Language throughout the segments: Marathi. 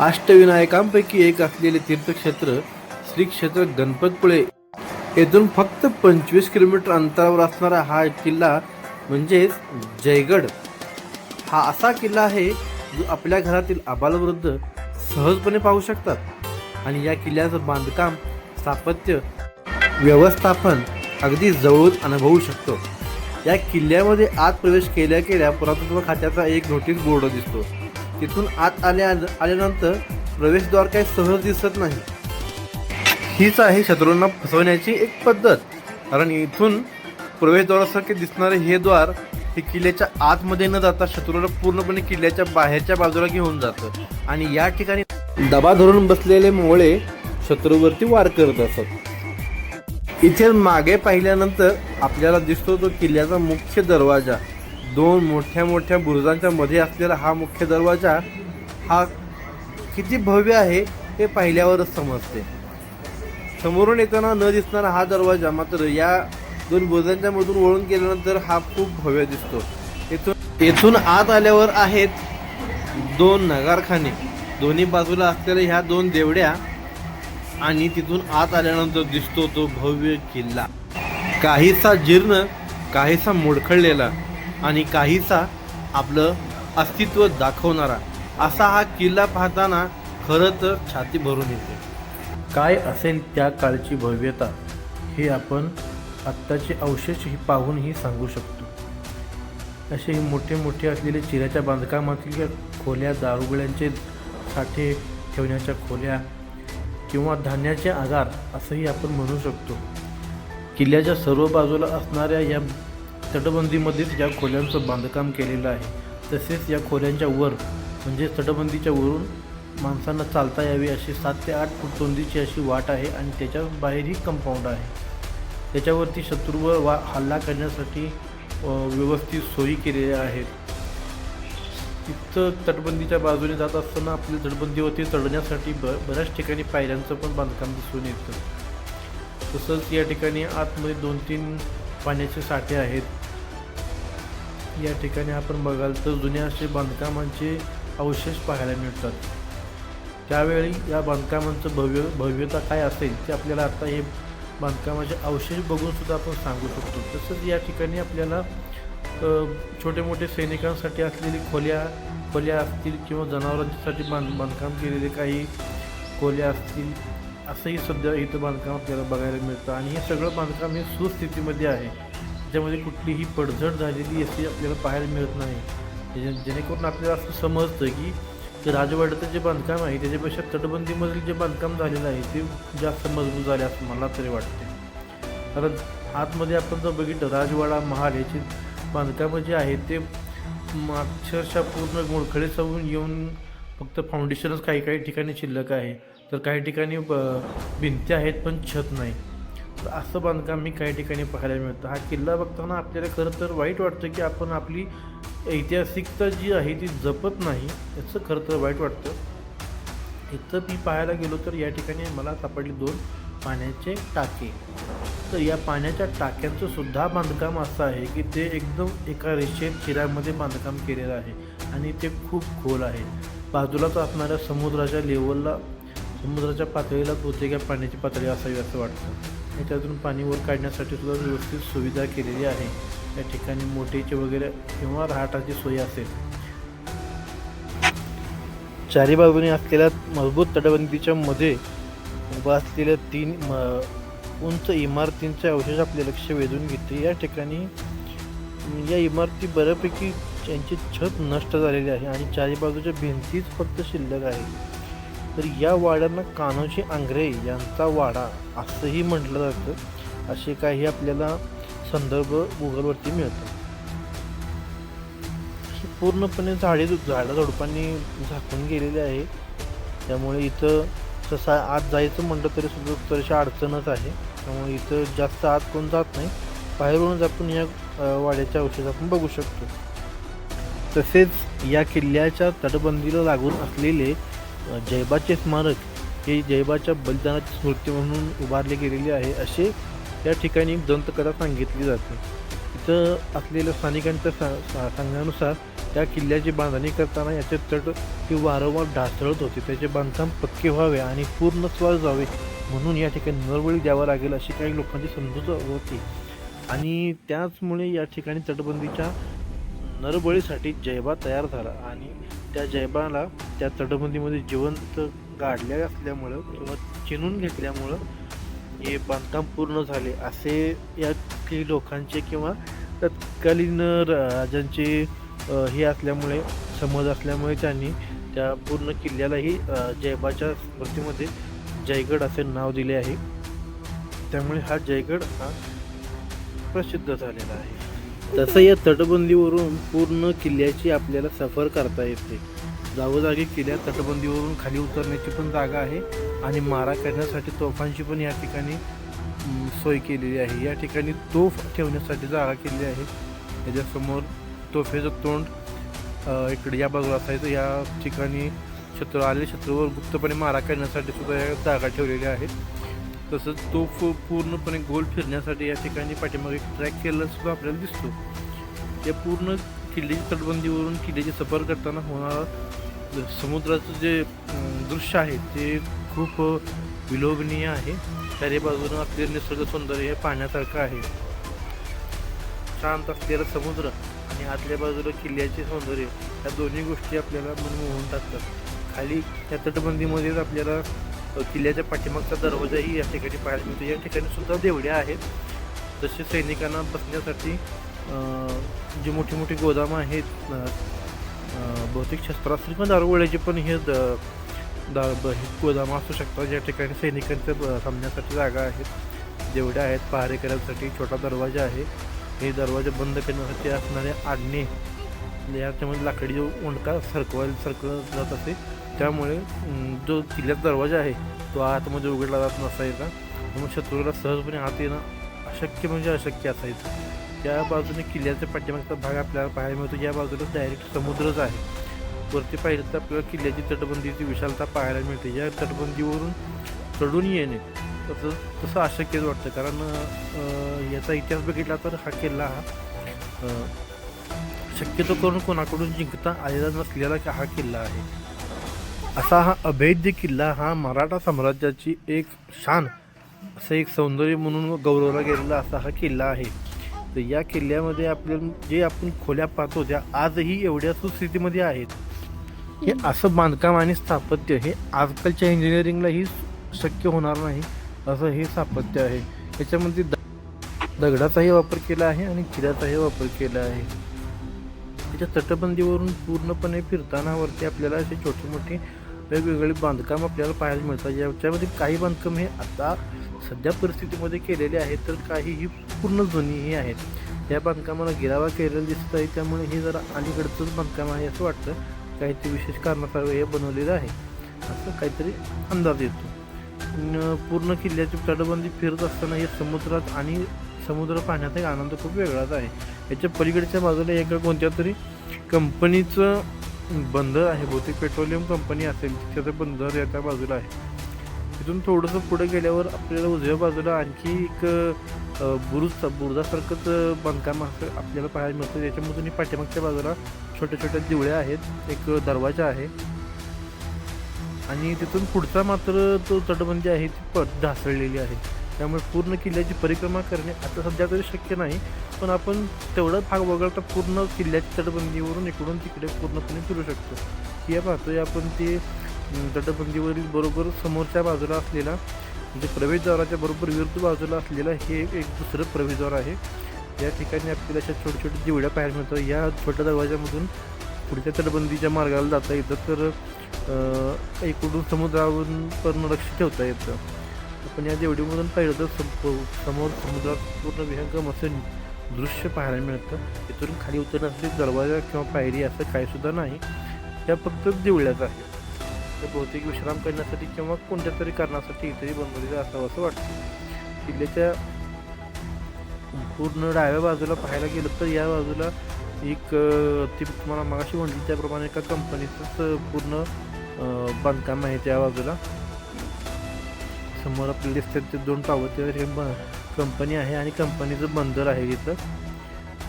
अष्टविनायकांपैकी एक असलेले तीर्थक्षेत्र श्री क्षेत्र गणपतपुळे. येथून फक्त पंचवीस किलोमीटर अंतरावर असणारा हा किल्ला म्हणजेच जयगड. हा असा किल्ला आहे जो आपल्या घरातील आबालवृद्ध सहजपणे पाहू शकतात आणि या किल्ल्याचं बांधकाम स्थापत्य व्यवस्थापन अगदी जवळून अनुभवू शकतो. या किल्ल्यामध्ये आत प्रवेश केल्या केल्या पुरातत्व खात्याचा एक नोटीस बोर्ड दिसतो. तिथून आत आल्या आल्यानंतर प्रवेशद्वार काही सहज दिसत नाही. हीच आहे शत्रूंना फसवण्याची एक पद्धत. कारण इथून प्रवेशद्वारासारखे दिसणारे हे द्वार हे किल्ल्याच्या आतमध्ये न जाता शत्रूला पूर्णपणे किल्ल्याच्या बाहेरच्या बाजूला घेऊन जातं. आणि या ठिकाणी दबा धरून बसलेले मोळे शत्रूवरती वार करत असत. इथे मागे पाहिल्यानंतर आपल्याला दिसतो तो किल्ल्याचा मुख्य दरवाजा. दोन मोठ्या मोठ्या बुरुजांच्या मध्ये असलेला हा मुख्य दरवाजा हा किती भव्य आहे हे पाहिल्यावरच समजते. समोरून येताना न दिसणारा हा दरवाजा मात्र या दोन बुरुजांच्या मधून वळून गेल्यानंतर हा खूप भव्य दिसतो. येथून येथून आत आल्यावर आहेत दोन नगारखाने. दोन्ही बाजूला असलेल्या ह्या दोन देवड्या आणि तिथून आत आल्यानंतर दिसतो तो भव्य किल्ला. काहीसा जीर्ण काहीसा मोडखळलेला. आणि काहीसा आपलं अस्तित्व दाखवणारा असा हा किल्ला पाहताना खरं तर छाती भरून येते. काय असेल त्या काळची भव्यता हे आपण आत्ताचे अवशेष ही पाहूनही सांगू शकतो. असे मोठे मोठे असलेले चिऱ्याच्या बांधकामातील खोल्या दारुगळ्यांचे साठे ठेवण्याच्या खोल्या किंवा धान्याचे आगार असंही आपण म्हणू शकतो. किल्ल्याच्या सर्व बाजूला असणाऱ्या या तटबंदीमध्येच या खोल्यांचं बांधकाम केलेलं आहे. तसेच या खोल्यांच्या वर म्हणजे तटबंदीच्या वरून माणसांना चालता यावी अशी सात ते आठ फूट रुंदीची अशी वाट आहे आणि त्याच्या बाहेरही कंपाऊंड आहे. त्याच्यावरती शत्रूवर वा हल्ला करण्यासाठी व्यवस्थित सोयी केलेल्या आहेत. तिथं तटबंदीच्या बाजूने जात असताना आपल्या तटबंदीवरती चढण्यासाठी ब बऱ्याच ठिकाणी पायऱ्यांचं पण बांधकाम दिसून येतं. तसंच या ठिकाणी आतमध्ये दोन तीन पाण्याचे साठे आहेत. या ठिकाणी आपण बघाल तर जुन्या असे बांधकामांचे अवशेष पाहायला मिळतात. त्यावेळी या बांधकामांचं भव्य भव्यता काय असेल ते आपल्याला आता हे बांधकामाचे अवशेष बघूनसुद्धा आपण सांगू शकतो. तसंच या ठिकाणी आपल्याला छोटे मोठे सैनिकांसाठी असलेली खोल्या खोल्या असतील किंवा जनावरांसाठी बांध बांधकाम केलेले काही खोल्या असतील असंही सध्या इथं बांधकाम आपल्याला बघायला मिळतं. आणि हे सगळं बांधकाम हे सुस्थितीमध्ये आहे. त्याच्यामध्ये कुठलीही पडझड झालेली अशी आपल्याला पाहायला मिळत नाही. जे- जेणेकरून आपल्याला असं समजतं की राजवाड्याचं जे बांधकाम आहे त्याच्यापेक्षा तटबंदीमधील जे बांधकाम झालेलं आहे ते जास्त मजबूत झाले असं मला तरी वाटते. कारण आतमध्ये आपण जर बघितलं राजवाडा महाल याची बांधकामं जे आहेत ते अक्षरशः पूर्ण मोडखळे सवून येऊन फक्त फाउंडेशनच काही काही ठिकाणी शिल्लक आहे. तर काही ठिकाणी ब- भिंती आहेत पण छत नाही. तर असं बांधकाम मी काही ठिकाणी पाहायला मिळतं. हा किल्ला बघताना आपल्याला खरं तर वाईट वाटतं की आपण आपली ऐतिहासिकता जी आहे ती जपत नाही याचं खरं तर वाईट वाटतं. इथं मी पाहायला गेलो तर या ठिकाणी मला सापडले दोन पाण्याचे टाके. तर या पाण्याच्या टाक्यांचं सुद्धा बांधकाम असं आहे की ते एकदम एका रेषेत चिरामध्ये बांधकाम केलेलं आहे आणि ते खूप खोल आहे. बाजूलाच असणाऱ्या समुद्राच्या लेवलला समुद्राच्या पातळीला बहुतेक पाण्याची पातळी असावी असं वाटतं. याच्यातून पाणी वर काढण्यासाठी सुद्धा व्यवस्थित सुविधा केलेली आहे. या ठिकाणी मोठेचे वगैरे किंवा राहटाची सोय असेल. चारी बाजूने असलेल्या मजबूत तटबंदीच्या मध्ये उभा असलेल्या तीन म- उंच इमारतींचे अवशेष आपले लक्ष वेधून घेते. या ठिकाणी या इमारती बऱ्यापैकी त्यांची छत नष्ट झालेली आहे आणि चारी बाजूच्या भिंतीच फक्त शिल्लक आहे. तर या वाड्यांना कान्होजी आंग्रे यांचा वाडा असंही म्हटलं जातं. असे काही आपल्याला संदर्भ गुगलवरती मिळतात. ही पूर्णपणे झाडे झाडं झुडपांनी झाकून गेलेले आहे. त्यामुळे इथं तसा आत जायचं म्हटलं तरी सुद्धा तरीशी अडचणच आहे. त्यामुळे इथं जास्त आत कोण जात नाही. बाहेरूनच आपण या वाड्याच्या औषध आपण बघू शकतो. तसेच या किल्ल्याच्या तटबंदीला लागून असलेले जयबाचे जैबाचे स्मारक हे जैबाच्या बलिदानाची स्मृती म्हणून उभारले गेलेले आहे असे या ठिकाणी दंतकथा सांगितली जाते. इथं असलेल्या स्थानिकांच्या सा- सांगण्यानुसार त्या किल्ल्याची बांधणी करताना याचे तट ही वारंवार ढासळत होते. त्याचे बांधकाम पक्के व्हावे आणि पूर्ण स्वार जावे म्हणून या ठिकाणी नरबळी द्यावा लागेल अशी काही लोकांची समजूत होती. आणि त्याचमुळे या ठिकाणी तटबंदीच्या नरबळीसाठी जयबा तयार झाला आणि त्या जयबाला त्या तटबंदीमध्ये जिवंत गाडल्या असल्यामुळं किंवा चिनून घेतल्यामुळं हे बांधकाम पूर्ण झाले. असे या काही लोकांचे किंवा तत्कालीन राजांचे हे असल्यामुळे समज असल्यामुळे त्यांनी त्या पूर्ण किल्ल्यालाही जयबाच्या स्मृतीमध्ये जयगड असे नाव दिले आहे. त्यामुळे हा जयगड हा प्रसिद्ध झालेला आहे. तसं या तटबंदीवरून पूर्ण किल्ल्याची आपल्याला सफर करता येते. जागोजागी किल्ल्या तटबंदीवरून खाली उतरण्याची पण जागा आहे आणि मारा करण्यासाठी तोफांची पण या ठिकाणी सोय केलेली आहे. या ठिकाणी तोफ ठेवण्यासाठी जागा केलेली आहे. त्याच्यासमोर तोफेचं तोंड इकडे या बाजूला असायचं. या ठिकाणी शत्रू आले शत्रूवर गुप्तपणे मारा करण्यासाठी सुद्धा या जागा ठेवलेल्या आहेत. तसंच तो पूर्णपणे गोल फिरण्यासाठी या ठिकाणी पाठीमागे ट्रॅक केलेला सुद्धा आपल्याला दिसतो. या पूर्ण किल्ल्याची तटबंदीवरून किल्ल्याची सफर करताना होणारा समुद्राचं जे दृश्य आहे ते खूप विलोभनीय आहे. चारी बाजूनं आपले निसर्ग सौंदर्य हे पाहण्यासारखं आहे. शांत असलेला समुद्र आणि आतल्या बाजूला किल्ल्याचे सौंदर्य या दोन्ही गोष्टी आपल्याला मनमोहून टाकतात. खाली या तटबंदीमध्येच आपल्याला किल्ल्याच्या पाठीमागचा दरवाजाही या ठिकाणी पाहायला मिळतो. या ठिकाणी सुद्धा देवड्या आहेत. जसे सैनिकांना बसण्यासाठी जी मोठी मोठी गोदामं आहेत भौतिक बहुतेक शस्त्रास्त्र किंवा दारुगोळ्याचे पण हे द दा ब- हे गोदामं असू शकतात. या ठिकाणी सैनिकांचं थांबण्यासाठी जागा आहेत. जेवढ्या आहेत. पहारे करण्यासाठी छोटा दरवाजा आहे. हे दरवाजा बंद करण्यासाठी असणारे आडणे याच्यामध्ये लाकडी ओंडका सरकवायला सरकवत जात असे. त्यामुळे जो किल्ल्याचा दरवाजा आहे तो आतमध्ये उघडला जात नसायचा. म्हणून शत्रूला सहजपणे आत येणं अशक्य म्हणजे अशक्य असायचं. त्या बाजूने किल्ल्याच्या पाठीमागचा भाग आपल्याला पाहायला मिळतो. या बाजूला डायरेक्ट समुद्रच आहे. वरती पाहिलं तर आपल्याला किल्ल्याची तटबंदीची विशालता पाहायला मिळते. या तटबंदीवरून चढून येणे तसं तसं अशक्यच वाटतं. कारण याचा इतिहास बघितला तर हा किल्ला हा शक्यतो करून कोणाकडून जिंकता आलेला नसलेला हा किल्ला आहे. असा हा अभेद्य किल्ला हा मराठा साम्राज्याची एक शान असं एक सौंदर्य म्हणून गौरवला गेलेला असा हा किल्ला आहे. तर या किल्ल्यामध्ये आपल्या जे आपण खोल्या पाहतो त्या आजही एवढ्या सुस्थितीमध्ये आहेत. हे असं बांधकाम आणि स्थापत्य हे आजकालच्या इंजिनिअरिंगलाही शक्य होणार नाही असं हे स्थापत्य आहे. याच्यामध्ये दगडाचाही वापर केला आहे आणि किल्ल्याचाही वापर केला आहे. त्याच्या तटबंदीवरून पूर्णपणे फिरताना वरती आपल्याला असे छोटे मोठे वेगवेगळे बांधकाम आपल्याला पाहायला मिळतात. याच्यामध्ये काही बांधकाम हे आता सध्या परिस्थितीमध्ये केलेले आहेत तर काही ही पूर्ण जुनीही आहेत. या बांधकामाला गिरावा केलेला दिसत आहे त्यामुळे हे जरा अलीकडचंच बांधकाम आहे असं वाटतं. काहीतरी विशेष कारणासाठी हे बनवलेलं आहे. असं काहीतरी अंदाज येतो. पूर्ण किल्ल्याची तटबंदी फिरत असताना हे समुद्रात आणि समुद्र पाहण्याचा एक आनंद खूप वेगळाच आहे. याच्या पलीकडच्या बाजूला एका कोणत्या तरी कंपनीचं बंदर आहे बहुतेक पेट्रोलियम कंपनी असेल त्याचं बंदर याच्या बाजूला आहे. तिथून थोडंसं पुढे गेल्यावर आपल्याला उजव्या बाजूला आणखी एक बुरुज बुरुजासारखंच बांधकाम असं आपल्याला पाहायला मिळतं. त्याच्यामधून पाठीमागच्या बाजूला छोट्या छोट्या दिवळ्या आहेत. एक दरवाजा आहे. आणि तिथून पुढचा मात्र तो तटबंदी आहे ती प ढासळलेली आहे. त्यामुळे पूर्ण किल्ल्याची परिक्रमा करणे आता सध्या तरी शक्य नाही. पण आपण तेवढा भाग वगळता पूर्ण किल्ल्याची तटबंदीवरून इकडून तिकडे पूर्णपणे फिरू शकतो. या पाहतोय आपण ते तटबंदीवरील बरोबर समोरच्या बाजूला असलेला म्हणजे प्रवेशद्वाराच्या बरोबर विरुद्ध बाजूला असलेला हे एक दुसरं प्रवेशद्वार आहे. या ठिकाणी आपल्याला अशा छोट्या छोट्या दिवड्या पाहायला मिळतात. या छोट्या दरवाजामधून पुढच्या तटबंदीच्या मार्गाला जाता येतं तर इकडून समुद्रावरून पण लक्ष ठेवता येतं. आपण या देवडीमधून पाहिलं तर सम- समोर समुद्रात पूर्ण विहंगम असं दृश्य पाहायला मिळतं. इथून खाली उतरण्यासाठी दरवाजा किंवा पायरी असं काहीसुद्धा नाही. त्या फक्त देवळ्याच आहे. तर बहुतेक विश्राम करण्यासाठी किंवा कोणत्या तरी कारणासाठी इथेही बनवलेलं असावं असं वाटतं. किल्ल्याच्या पूर्ण डाव्या बाजूला पाहायला गेलं तर या बाजूला एक ती तुम्हाला मगाशी म्हटली त्याप्रमाणे एका कंपनीचंच पूर्ण बांधकाम आहे त्या बाजूला. समोर आपल्याला दिसतात ते दोन टावर ते कंपनी आहे आणि कंपनीचं बंदर आहे इथं.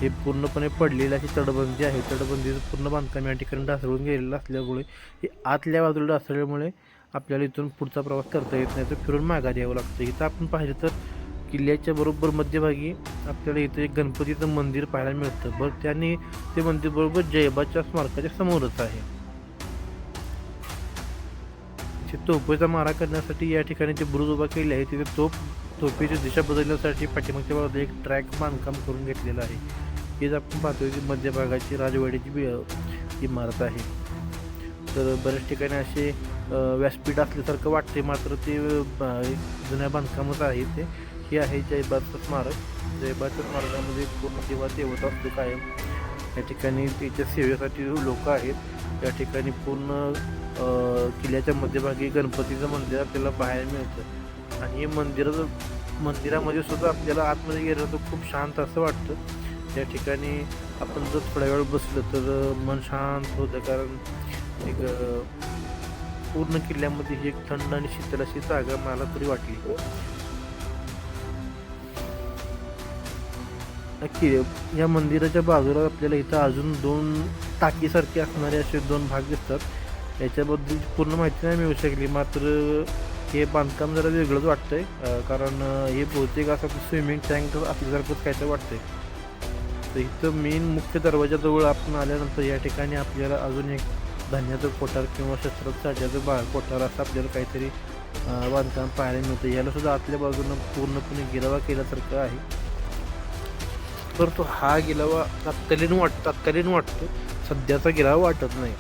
हे पूर्णपणे पडलेलं अशी तटबंदी आहे. तटबंदीचं पूर्ण बांधकाम या ठिकाणी ढासळून गेलेलं असल्यामुळे हे आतल्या बाजूला ढासळल्यामुळे आपल्याला इथून पुढचा प्रवास करता येत नाही. तर फिरून माघारी यावं लागतं. इथं आपण पाहिलं तर किल्ल्याच्या बरोबर मध्यभागी आपल्याला इथं एक गणपतीचं मंदिर पाहायला मिळतं. बरं त्याने ते मंदिर बरोबर जयबाच्या स्मारकाच्या समोरच आहे. ते तोफेचा मारा करण्यासाठी या ठिकाणी जे बुरुज उभा केले आहे तिथे तोफ तोफेची दिशा बदलण्यासाठी पाठीमागच्या बाजूला एक ट्रॅक बांधकाम करून घेतलेलं आहे. हेच आपण पाहतोय की मध्यभागाची राजवाड्याची इमारत आहे. तर बऱ्याच ठिकाणी असे व्यासपीठ असल्यासारखं वाटते मात्र ते जुन्या बांधकामच आहे ते. हे आहे जयबाचं स्मारक. जयबाच्या स्मारकामध्ये पूर्ण देवा देवता असतो कायम. या ठिकाणी त्याच्या सेवेसाठी लोक आहेत. या ठिकाणी पूर्ण किल्ल्याच्या मध्यभागी गणपतीचं मंदिर आपल्याला पाहायला मिळतं. आणि हे मंदिराचं मंदिरामध्ये सुद्धा आपल्याला आतमध्ये गेलं तर खूप शांत असं वाटतं. त्या ठिकाणी आपण जर थोडा वेळ बसलं तर मन शांत होतं. कारण एक पूर्ण किल्ल्यामध्ये ही एक थंड आणि शीतल अशी जागा मला तरी वाटली. नक्की या मंदिराच्या बाजूला आपल्याला इथं अजून दोन टाकीसारखे असणारे असे दोन भाग दिसतात. याच्याबद्दल पूर्ण माहिती नाही मिळू शकली. मात्र हे बांधकाम जरा वेगळंच वाटतं आहे कारण हे बहुतेक असं स्विमिंग टँक असल्यासारखंच काय तर वाटतंय. तर इथं मेन मुख्य दरवाजाजवळ आपण आल्यानंतर या ठिकाणी आपल्याला अजून एक धान्याचं कोठार किंवा शस्त्रात साठ्याचं बा कोठार असं आपल्याला काहीतरी बांधकाम पाहायला मिळतं याला सुद्धा आतल्या बाजूनं पूर्णपणे गिरावा केल्यासारखं आहे. परंतु हा गिलावा तत्कालीन वाट तत्कालीन वाटतो सध्याचा गिरावा वाटत नाही.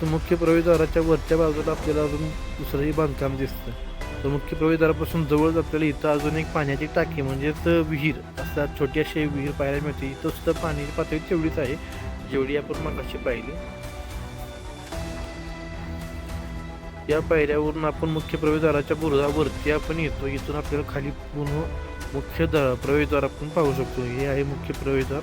तर मुख्य प्रवेशद्वाराच्या वरच्या बाजूला आपल्याला अजून दुसरंही बांधकाम दिसतं तर मुख्य प्रवेशद्वारापासून जवळच आपल्याला इथं अजून एक पाण्याची टाकी म्हणजेच विहीर असतात छोटी अशी विहीर पाहायला मिळते. इथं सुद्धा पाण्याची पातळी तेवढीच आहे जेवढी आपण मगाशी पाहिली. या पायऱ्यावरून आपण मुख्य प्रवेशद्वाराच्या बुरुजावरती आपण येतो. इथून आपल्याला खाली पूर्ण मुख्य द प्रवेशद्वार आपण पाहू शकतो. हे आहे मुख्य प्रवेशद्वार.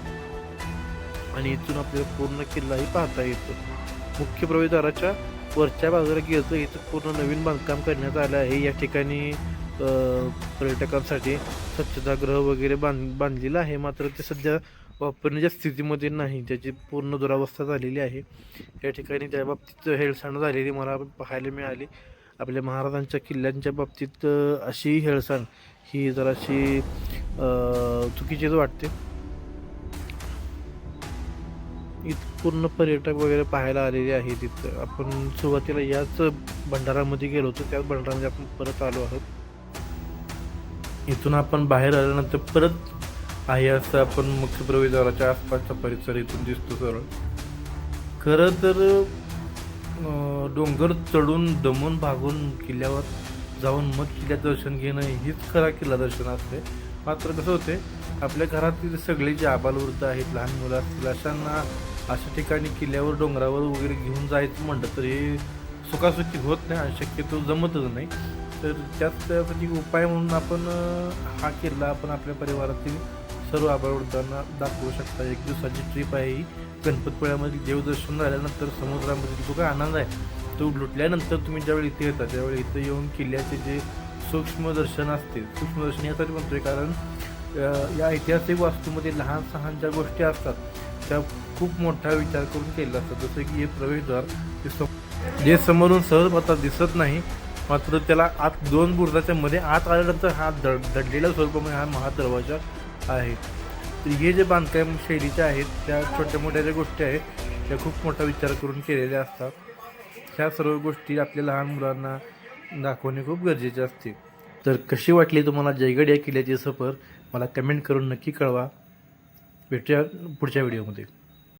आणि इथून आपल्याला पूर्ण किल्लाही पाहता येतो. मुख्य प्रवेशद्वाराच्या वरच्या बाजूला गेलं इथं पूर्ण नवीन बांधकाम करण्यात आलं आहे. या ठिकाणी पर्यटकांसाठी स्वच्छतागृह वगैरे बांध बांधलेलं आहे. मात्र ते सध्या वापरण्याच्या स्थितीमध्ये नाही. त्याची पूर्ण दुरावस्था झालेली आहे. या ठिकाणी त्या बाबतीत हेळसांड झालेली मला पाहायला मिळाली. आपल्या महाराजांच्या किल्ल्यांच्या बाबतीत अशी हेळसांड ही जराशी चुकीचीच वाटते. इथं पूर्ण पर्यटक वगैरे पाहायला आलेले आहेत तिथं आपण सुरुवातीला याच भंडारामध्ये गेलो होतो. त्याच भंडारामध्ये आपण परत आलो आहोत. इथून आपण बाहेर आल्यानंतर परत आहे असं आपण मुख्य प्रवेशद्वाराच्या आसपासचा परिसर इथून दिसतो सरळ. खरं तर डोंगर चढून दमून भागून किल्ल्यावर जाऊन मग किल्ल्यात दर्शन घेणं हीच खरा किल्ला दर्शन असते. मात्र कसं होते आपल्या घरातील सगळे जे आबालवृद्ध आहेत लहान मुलं असतील अशांना अशा ठिकाणी किल्ल्यावर डोंगरावर वगैरे घेऊन जायचं म्हणलं तर हे सुखासुखी होत नाही आणि शक्यतो जमतच नाही. तर त्याच त्यासाठी उपाय म्हणून आपण हा किल्ला आपण आपल्या परिवारातील सर्व आबालवृद्धांना दाखवू शकता. एक दिवसाची ट्रिप आहे ही. गणपतपुळ्यामध्ये देवदर्शन झाल्यानंतर समुद्रामध्ये जो काय आनंद आहे. तो लुटल्यानंतर तुम्ही ज्यावेळी इथे येता त्यावेळी इथं येऊन किल्ल्याचे जे सूक्ष्मदर्शन असते सूक्ष्मदर्शन यासाठी म्हणतोय कारण या ऐतिहासिक वास्तूमध्ये लहान सहान ज्या गोष्टी असतात त्या खूप मोठा विचार करून केलेला असतो. जसं की हे प्रवेशद्वार सम जे समोरून सहज आता दिसत नाही मात्र त्याला आत दोन बुरुजाच्या मध्ये आत आल्यानंतर हा दड दडलेल्या स्वरूपामध्ये हा महादरवाजा आहे. तर हे जे बांधकाम शैलीचे आहेत त्या छोट्या मोठ्या ज्या गोष्टी आहेत त्या खूप मोठा विचार करून केलेल्या असतात. ह्या सर्व गोष्टी आपल्या लहान मुलांना दाखवणे खूप गरजेचे असते. तर कशी वाटली तुम्हाला जयगड या किल्ल्याची सफर? मला कमेंट करून नक्की कळवा. भेटूया पुढच्या व्हिडिओमध्ये.